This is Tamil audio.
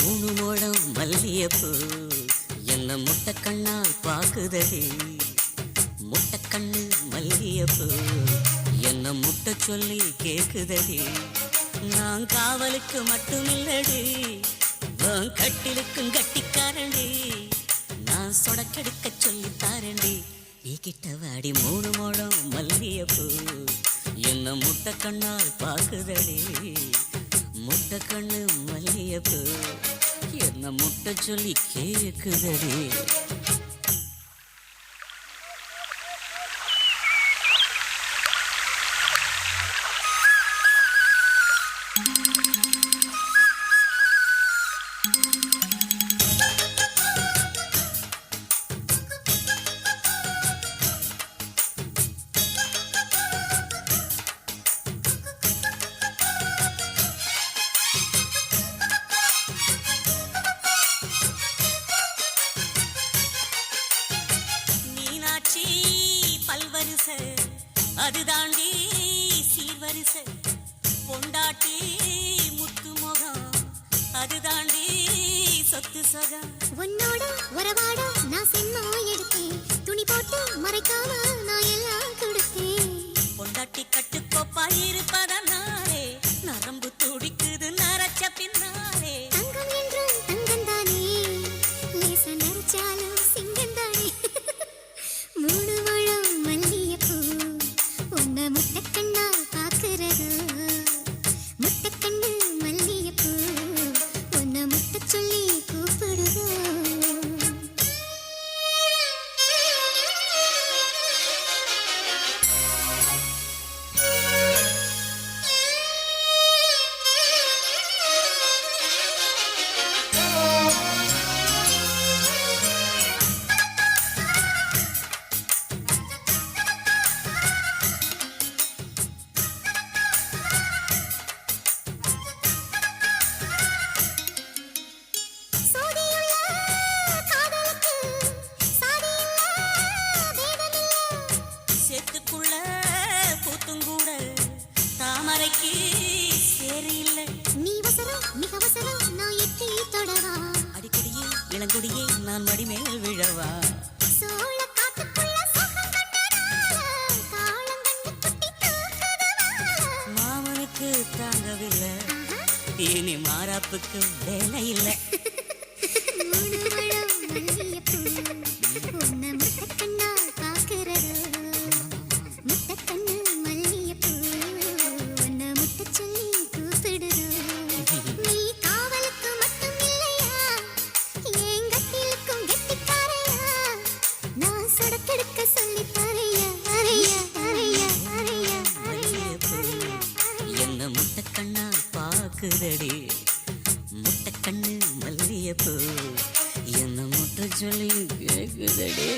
மூணு மோடம் மல்லியப்பூ என்ன முட்டை கண்ணால் பாக்குதடி. முட்டை கண்ணு மல்லியப்பூ என்ன முட்டை சொல்லி கேக்குதடி. நான் காவலுக்கு மட்டுமில்லடி. கட்டிலுக்கும் கட்டிக்காரண்டி நான் சொடக்கெடுக்க சொல்லி தாரண்டி நீ கிட்ட வாடி மூணு மோடம் மல்லியப்பூ என்ன முட்டை கண்ணால் பாக்குதடி. முட்டை கண்ணு மல்லியப்பு என்ன முட்டை சொல்லி கேக்குதடி. அது தாண்டி சீர்வரிச பொண்டாட்டி முத்து முகம் அது தாண்டி சொத்து சொகம். உன்னோட உறவாட நான் சென்மா எடுத்தேன். துணி போட்டு மறைக்காம நான் எல்லாம் கொடுத்தேன். பொண்டாட்டி கட்டுக்கோப்பா இருப்பதனாலே உன்னை பார்க்கிறது. தாமரைக்கு சேரி இல்லை நீ வசரம் மிக வசரம் நான் எட்டி தொடவா. அடிக்கடியே இளங்குடியே நான் மடிமேல் விழவா. சோழ காட்டுக்குள்ள சுகம் கண்டனால காலம் கண்டு குட்டி தூக்குதவால மாமனுக்கு தாங்கவில்லை. இனி மாறாப்புக்கு வேலை இல்லை மூணு மழம் மலரடி முட்டை கண்ணு மல்லியப்பூ. என்ன முட்டை சொல்லி கேட்குதடி